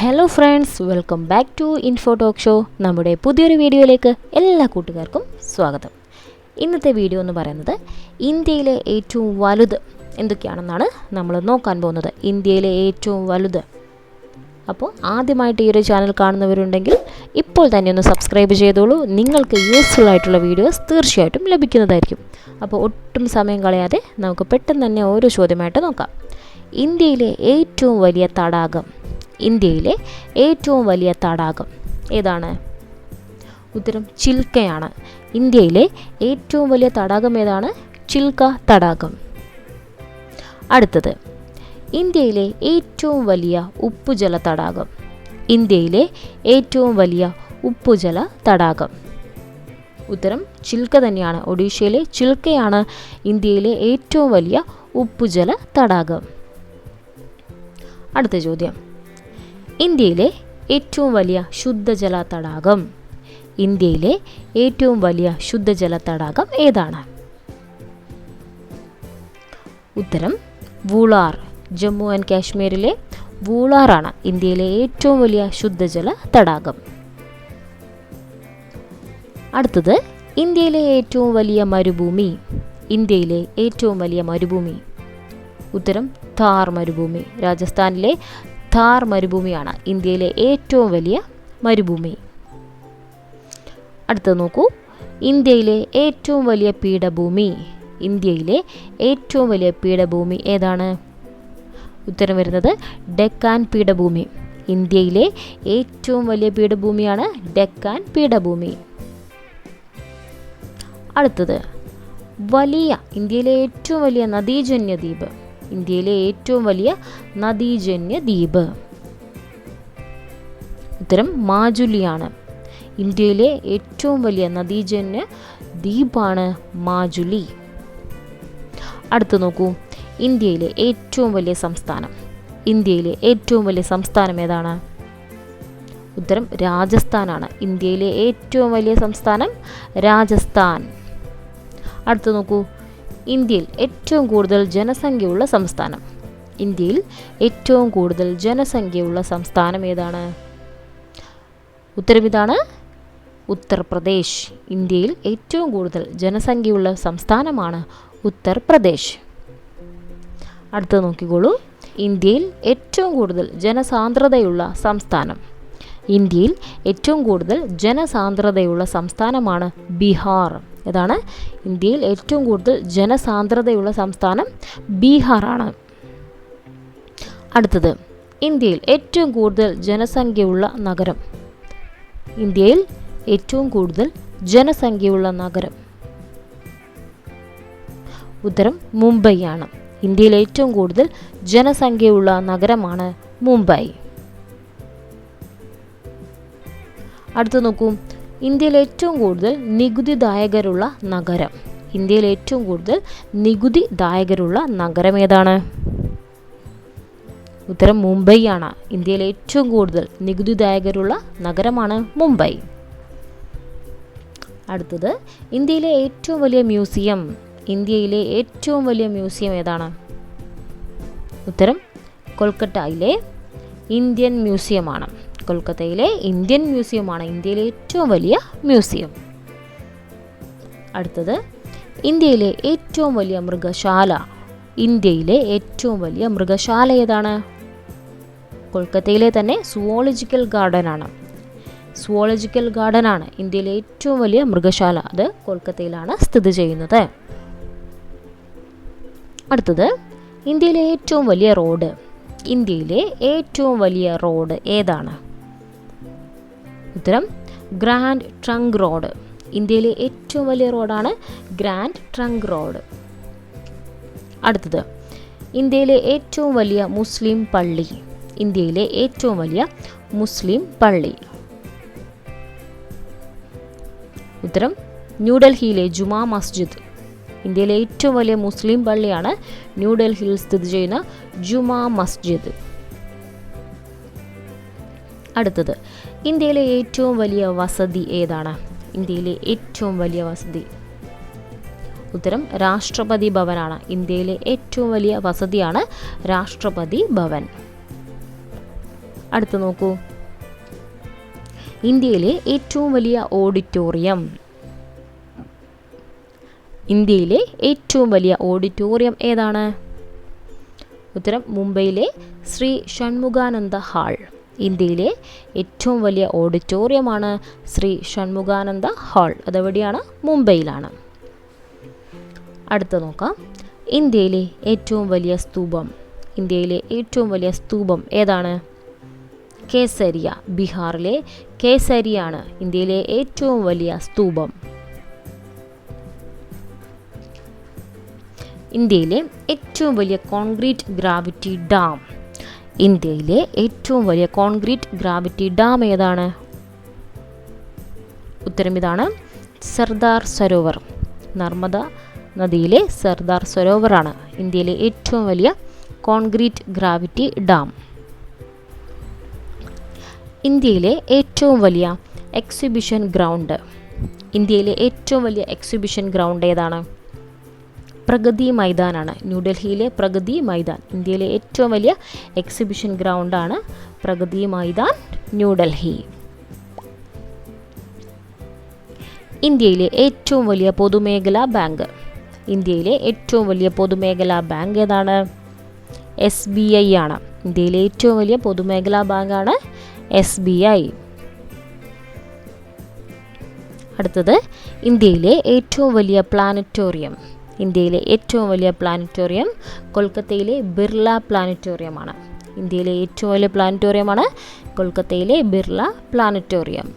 Hello friends welcome back to info talk show നമ്മുടെ പുതിയൊരു വീഡിയോയിലേക്ക് എല്ലാ കൂട്ടുകാർക്കും സ്വാഗതം. ഇന്നത്തെ വീഡിയോ എന്ന് പറയുന്നത് ഇന്ത്യയിലെ ഏറ്റവും വലുത് എന്തൊക്കെയാണെന്നാണ് നമ്മൾ നോക്കാൻ പോകുന്നത്. ഇന്ത്യയിലെ ഏറ്റവും വലുത്. അപ്പോൾ ആദ്യമായിട്ട് ഈ ഒരു ചാനൽ കാണുന്നവരുണ്ടെങ്കിൽ ഇപ്പോൾ തന്നെ ഒന്ന് സബ്സ്ക്രൈബ് ചെയ്തോളൂ. നിങ്ങൾക്ക് യൂസ്ഫുൾ ആയിട്ടുള്ള വീഡിയോസ് തീർച്ചയായിട്ടും ലഭിക്കുന്നതായിരിക്കും. അപ്പോൾ ഒട്ടും സമയം കളയാതെ നമുക്ക് പെട്ടെന്ന് തന്നെ ഓരോ ചോദ്യമായിട്ട് നോക്കാം. ഇന്ത്യയിലെ ഏറ്റവും വലിയ തടാകം ഇന്ത്യയിലെ ഏറ്റവും വലിയ തടാകം ഏതാണ്? ഉത്തരം ചിൽക്കയാണ്. ഇന്ത്യയിലെ ഏറ്റവും വലിയ തടാകം ഏതാണ്? ചിൽക്ക തടാകം. അടുത്തത് ഇന്ത്യയിലെ ഏറ്റവും വലിയ ഉപ്പുജല തടാകം. ഇന്ത്യയിലെ ഏറ്റവും വലിയ ഉപ്പുജല തടാകം. ഉത്തരം ചിൽക്ക തന്നെയാണ്. ഒഡീഷയിലെ ചിൽക്കയാണ് ഇന്ത്യയിലെ ഏറ്റവും വലിയ ഉപ്പുജല തടാകം. അടുത്ത ചോദ്യം. ഇന്ത്യയിലെ ഏറ്റവും വലിയ ശുദ്ധജല തടാകം ഇന്ത്യയിലെ ഏറ്റവും വലിയ ശുദ്ധജല തടാകം ഏതാണ്? ഉത്തരം വൂളാർ ജമ്മു ആൻഡ് കാശ്മീരിലെ വൂളാറാണ് ഇന്ത്യയിലെ ഏറ്റവും വലിയ ശുദ്ധജല തടാകം അടുത്തത് ഇന്ത്യയിലെ ഏറ്റവും വലിയ മരുഭൂമി. ഇന്ത്യയിലെ ഏറ്റവും വലിയ മരുഭൂമി. ഉത്തരം താർ മരുഭൂമി. രാജസ്ഥാനിലെ ഥാർ മരുഭൂമിയാണ് ഇന്ത്യയിലെ ഏറ്റവും വലിയ മരുഭൂമി. അടുത്തത് നോക്കൂ. ഇന്ത്യയിലെ ഏറ്റവും വലിയ പീഠഭൂമി. ഇന്ത്യയിലെ ഏറ്റവും വലിയ പീഠഭൂമി ഏതാണ്? ഉത്തരം വരുന്നത് ഡെക്കാൻ പീഠഭൂമി. ഇന്ത്യയിലെ ഏറ്റവും വലിയ പീഠഭൂമിയാണ് ഡെക്കാൻ പീഠഭൂമി. അടുത്തത്. വലിയ ഇന്ത്യയിലെ ഏറ്റവും വലിയ നദീജന്യ ദ്വീപ്. ഇന്ത്യയിലെ ഏറ്റവും വലിയ നദീജന്യ ദ്വീപ്. ഉത്തരം മാജുലിയാണ്. ഇന്ത്യയിലെ ഏറ്റവും വലിയ നദീജന്യ ദ്വീപാണ് മാജുലി. അടുത്ത് നോക്കൂ. ഇന്ത്യയിലെ ഏറ്റവും വലിയ സംസ്ഥാനം. ഇന്ത്യയിലെ ഏറ്റവും വലിയ സംസ്ഥാനം ഏതാണ്? ഉത്തരം രാജസ്ഥാനാണ്. ഇന്ത്യയിലെ ഏറ്റവും വലിയ സംസ്ഥാനം രാജസ്ഥാൻ. അടുത്ത് നോക്കൂ. ഇന്ത്യയിൽ ഏറ്റവും കൂടുതൽ ജനസംഖ്യയുള്ള സംസ്ഥാനം. ഇന്ത്യയിൽ ഏറ്റവും കൂടുതൽ ജനസംഖ്യയുള്ള സംസ്ഥാനം ഏതാണ്? ഉത്തരം ഇതാണ് ഉത്തർപ്രദേശ്. ഇന്ത്യയിൽ ഏറ്റവും കൂടുതൽ ജനസംഖ്യയുള്ള സംസ്ഥാനമാണ് ഉത്തർപ്രദേശ്. അടുത്ത് നോക്കിക്കോളൂ. ഇന്ത്യയിൽ ഏറ്റവും കൂടുതൽ ജനസാന്ദ്രതയുള്ള സംസ്ഥാനം. ഇന്ത്യയിൽ ഏറ്റവും കൂടുതൽ ജനസാന്ദ്രതയുള്ള സംസ്ഥാനമാണ് ബീഹാർ. ഇതാണ് ഇന്ത്യയിൽ ഏറ്റവും കൂടുതൽ ജനസാന്ദ്രതയുള്ള സംസ്ഥാനം ബീഹാറാണ്. അടുത്തത് ഇന്ത്യയിൽ ഏറ്റവും കൂടുതൽ ജനസംഖ്യയുള്ള നഗരം. ഇന്ത്യയിൽ ഏറ്റവും കൂടുതൽ ജനസംഖ്യയുള്ള നഗരം. ഉത്തരം മുംബൈയാണ്. ഇന്ത്യയിൽ ഏറ്റവും കൂടുതൽ ജനസംഖ്യയുള്ള നഗരമാണ് മുംബൈ. അടുത്ത് നോക്കൂ ഇന്ത്യയിൽ ഏറ്റവും കൂടുതൽ നികുതിദായകരുള്ള നഗരം. ഇന്ത്യയിൽ ഏറ്റവും കൂടുതൽ നികുതിദായകരുള്ള നഗരം ഏതാണ്? ഉത്തരം മുംബൈ ആണ്. ഇന്ത്യയിൽ ഏറ്റവും കൂടുതൽ നികുതിദായകരുള്ള നഗരമാണ് മുംബൈ. അടുത്തത് ഇന്ത്യയിലെ ഏറ്റവും വലിയ മ്യൂസിയം. ഇന്ത്യയിലെ ഏറ്റവും വലിയ മ്യൂസിയം ഏതാണ്? ഉത്തരം കൊൽക്കത്തയിലെ ഇന്ത്യൻ മ്യൂസിയമാണ്. കൊൽക്കത്തയിലെ ഇന്ത്യൻ മ്യൂസിയമാണ് ഇന്ത്യയിലെ ഏറ്റവും വലിയ മ്യൂസിയം. അടുത്തത് ഇന്ത്യയിലെ ഏറ്റവും വലിയ മൃഗശാല. ഇന്ത്യയിലെ ഏറ്റവും വലിയ മൃഗശാല ഏതാണ്? കൊൽക്കത്തയിലെ തന്നെ സുവോളജിക്കൽ ഗാർഡൻ ആണ്. സുവോളജിക്കൽ ഗാർഡൻ ആണ് ഇന്ത്യയിലെ ഏറ്റവും വലിയ മൃഗശാല. അത് കൊൽക്കത്തയിലാണ് സ്ഥിതി ചെയ്യുന്നത്. അടുത്തത് ഇന്ത്യയിലെ ഏറ്റവും വലിയ റോഡ്. ഇന്ത്യയിലെ ഏറ്റവും വലിയ റോഡ് ഏതാണ്? ഉത്തരം ഗ്രാൻഡ് ട്രങ്ക് റോഡ്. ഇന്ത്യയിലെ ഏറ്റവും വലിയ റോഡാണ് ഗ്രാൻഡ് ട്രങ്ക് റോഡ്. അടുത്തത് ഇന്ത്യയിലെ ഏറ്റവും വലിയ മുസ്ലിം പള്ളി. ഇന്ത്യയിലെ ഏറ്റവും വലിയ മുസ്ലിം പള്ളി. ഉത്തരം ന്യൂഡൽഹിയിലെ ജുമാ മസ്ജിദ്. ഇന്ത്യയിലെ ഏറ്റവും വലിയ മുസ്ലിം പള്ളിയാണ് ന്യൂഡൽഹിയിൽ സ്ഥിതി ചെയ്യുന്ന ജുമാ മസ്ജിദ്. അടുത്തത്. ഇന്ത്യയിലെ ഏറ്റവും വലിയ വസതി ഏതാണ്? ഇന്ത്യയിലെ ഏറ്റവും വലിയ വസതി. ഉത്തരം രാഷ്ട്രപതി ഭവനാണ്. ഇന്ത്യയിലെ ഏറ്റവും വലിയ വസതിയാണ് രാഷ്ട്രപതി ഭവൻ. അടുത്ത് നോക്കൂ. ഇന്ത്യയിലെ ഏറ്റവും വലിയ ഓഡിറ്റോറിയം. ഇന്ത്യയിലെ ഏറ്റവും വലിയ ഓഡിറ്റോറിയം ഏതാണ്? ഉത്തരം മുംബൈയിലെ ശ്രീ ഷൺമുഖാനന്ദ ഹാൾ. ഇന്ത്യയിലെ ഏറ്റവും വലിയ ഓഡിറ്റോറിയമാണ് ശ്രീ ഷൺമുഖാനന്ദ ഹാൾ. അതെവിടെയാണ് മുംബൈയിലാണ്. അടുത്ത നോക്കാം. ഇന്ത്യയിലെ ഏറ്റവും വലിയ സ്തൂപം. ഇന്ത്യയിലെ ഏറ്റവും വലിയ സ്തൂപം ഏതാണ്? കേസരിയ. ബീഹാറിലെ കേസരിയാണ് ഇന്ത്യയിലെ ഏറ്റവും വലിയ സ്തൂപം. ഇന്ത്യയിലെ ഏറ്റവും വലിയ കോൺക്രീറ്റ് ഗ്രാവിറ്റി ഡാം. ഇന്ത്യയിലെ ഏറ്റവും വലിയ കോൺക്രീറ്റ് ഗ്രാവിറ്റി ഡാം ഏതാണ്? ഉത്തരം ഇതാണ് സർദാർ സരോവർ. നർമ്മദ നദിയിലെ സർദാർ സരോവറാണ് ഇന്ത്യയിലെ ഏറ്റവും വലിയ കോൺക്രീറ്റ് ഗ്രാവിറ്റി ഡാം. ഇന്ത്യയിലെ ഏറ്റവും വലിയ എക്സിബിഷൻ ഗ്രൗണ്ട്. ഇന്ത്യയിലെ ഏറ്റവും വലിയ എക്സിബിഷൻ ഗ്രൗണ്ട് ഏതാണ്? പ്രഗതി മൈതാനാണ്. ന്യൂഡൽഹിയിലെ പ്രഗതി മൈതാൻ. ഇന്ത്യയിലെ ഏറ്റവും വലിയ എക്സിബിഷൻ ഗ്രൗണ്ടാണ് പ്രഗതി മൈതാൻ ന്യൂഡൽഹി. ഇന്ത്യയിലെ ഏറ്റവും വലിയ പൊതുമേഖലാ ബാങ്ക്. ഇന്ത്യയിലെ ഏറ്റവും വലിയ പൊതുമേഖലാ ബാങ്ക് ഏതാണ്? എസ് ബി ഐ ആണ്. ഇന്ത്യയിലെ ഏറ്റവും വലിയ പൊതുമേഖലാ ബാങ്കാണ് എസ് ബി ഐ. അടുത്തത് ഇന്ത്യയിലെ ഏറ്റവും വലിയ പ്ലാനറ്റോറിയം. ഇന്ത്യയിലെ ഏറ്റവും വലിയ പ്ലാനറ്റോറിയം കൊൽക്കത്തയിലെ ബിർള പ്ലാനറ്റോറിയമാണ്. ഇന്ത്യയിലെ ഏറ്റവും വലിയ പ്ലാനറ്റോറിയമാണ് കൊൽക്കത്തയിലെ ബിർള പ്ലാനറ്റോറിയം.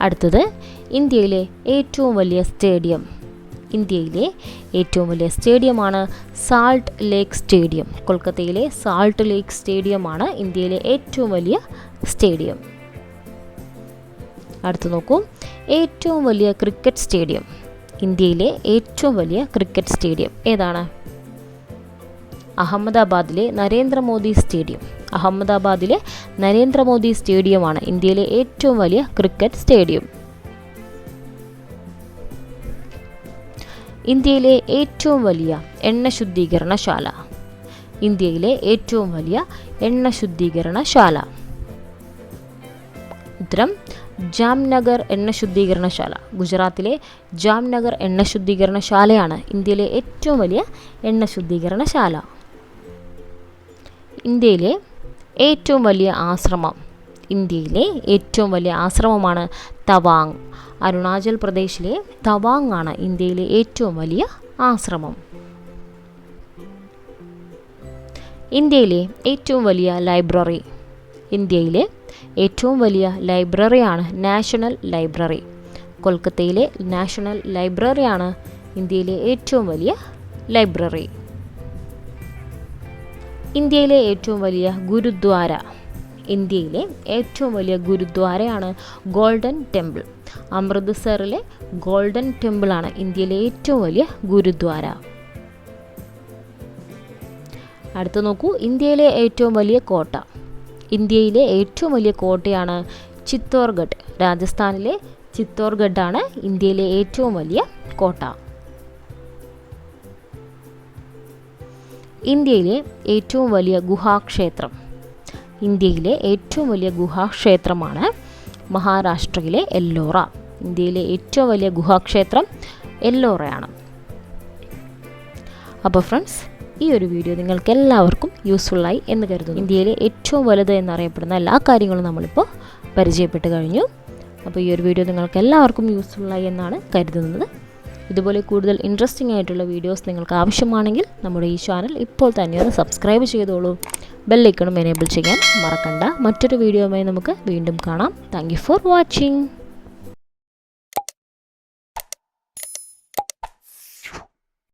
അടുത്തത് ഇന്ത്യയിലെ ഏറ്റവും വലിയ സ്റ്റേഡിയം. ഇന്ത്യയിലെ ഏറ്റവും വലിയ സ്റ്റേഡിയമാണ് സാൾട്ട് ലേക്ക് സ്റ്റേഡിയം. കൊൽക്കത്തയിലെ സാൾട്ട് ലേക്ക് സ്റ്റേഡിയമാണ് ഇന്ത്യയിലെ ഏറ്റവും വലിയ സ്റ്റേഡിയം. അടുത്ത് നോക്കൂ ഏറ്റവും വലിയ ക്രിക്കറ്റ് സ്റ്റേഡിയം. ഇന്ത്യയിലെ ഏറ്റവും വലിയ ക്രിക്കറ്റ് സ്റ്റേഡിയം ഏതാണ്? അഹമ്മദാബാദിലെ നരേന്ദ്രമോദി സ്റ്റേഡിയം. അഹമ്മദാബാദിലെ നരേന്ദ്രമോദി സ്റ്റേഡിയമാണ് ഇന്ത്യയിലെ ഏറ്റവും വലിയ ക്രിക്കറ്റ് സ്റ്റേഡിയം. ഇന്ത്യയിലെ ഏറ്റവും വലിയ എണ്ണ ശുദ്ധീകരണശാല ഇന്ത്യയിലെ ഏറ്റവും വലിയ എണ്ണ ശുദ്ധീകരണശാല ഉത്തരം ജാംനഗർ എണ്ണ ശുദ്ധീകരണശാല. ഗുജറാത്തിലെ ജാംനഗർ എണ്ണ ശുദ്ധീകരണശാലയാണ് ഇന്ത്യയിലെ ഏറ്റവും വലിയ എണ്ണ ശുദ്ധീകരണശാല. ഇന്ത്യയിലെ ഏറ്റവും വലിയ ആശ്രമം. ഇന്ത്യയിലെ ഏറ്റവും വലിയ ആശ്രമമാണ് തവാങ്. അരുണാചൽ പ്രദേശിലെ തവാങ് ആണ് ഇന്ത്യയിലെ ഏറ്റവും വലിയ ആശ്രമം. ഇന്ത്യയിലെ ഏറ്റവും വലിയ ലൈബ്രറി. ഇന്ത്യയിലെ ഏറ്റവും വലിയ ലൈബ്രറിയാണ് നാഷണൽ ലൈബ്രറി. കൊൽക്കത്തയിലെ നാഷണൽ ലൈബ്രറിയാണ് ഇന്ത്യയിലെ ഏറ്റവും വലിയ ലൈബ്രറി. ഇന്ത്യയിലെ ഏറ്റവും വലിയ ഗുരുദ്വാര. ഇന്ത്യയിലെ ഏറ്റവും വലിയ ഗുരുദ്വാരയാണ് ഗോൾഡൻ ടെമ്പിൾ. അമൃത്സറിലെ ഗോൾഡൻ ടെമ്പിളാണ് ഇന്ത്യയിലെ ഏറ്റവും വലിയ ഗുരുദ്വാര. അടുത്ത് നോക്കൂ ഇന്ത്യയിലെ ഏറ്റവും വലിയ കോട്ട. ഇന്ത്യയിലെ ഏറ്റവും വലിയ കോട്ടയാണ് ചിത്തോർഗഡ്. രാജസ്ഥാനിലെ ചിത്തോർഗഡാണ് ഇന്ത്യയിലെ ഏറ്റവും വലിയ കോട്ട. ഇന്ത്യയിലെ ഏറ്റവും വലിയ ഗുഹാക്ഷേത്രം. ഇന്ത്യയിലെ ഏറ്റവും വലിയ ഗുഹാക്ഷേത്രമാണ് മഹാരാഷ്ട്രയിലെ എല്ലോറ. ഇന്ത്യയിലെ ഏറ്റവും വലിയ ഗുഹാക്ഷേത്രം എല്ലോറയാണ്. അപ്പോൾ ഫ്രണ്ട്സ് ഈ ഒരു വീഡിയോ നിങ്ങൾക്ക് എല്ലാവർക്കും യൂസ്ഫുള്ളായി എന്ന് കരുതുന്നു. ഇന്ത്യയിലെ ഏറ്റവും വലുത് എന്നറിയപ്പെടുന്ന എല്ലാ കാര്യങ്ങളും നമ്മളിപ്പോൾ പരിചയപ്പെട്ട് കഴിഞ്ഞു. അപ്പോൾ ഈ ഒരു വീഡിയോ നിങ്ങൾക്ക് എല്ലാവർക്കും യൂസ്ഫുള്ളായി എന്നാണ് കരുതുന്നത്. ഇതുപോലെ കൂടുതൽ ഇൻട്രസ്റ്റിംഗ് ആയിട്ടുള്ള വീഡിയോസ് നിങ്ങൾക്ക് ആവശ്യമാണെങ്കിൽ നമ്മുടെ ഈ ചാനൽ ഇപ്പോൾ തന്നെ ഒന്ന് സബ്സ്ക്രൈബ് ചെയ്തോളൂ. ബെല്ലൈക്കണും എനേബിൾ ചെയ്യാൻ മറക്കണ്ട. മറ്റൊരു വീഡിയോയുമായി നമുക്ക് വീണ്ടും കാണാം. Thank for watching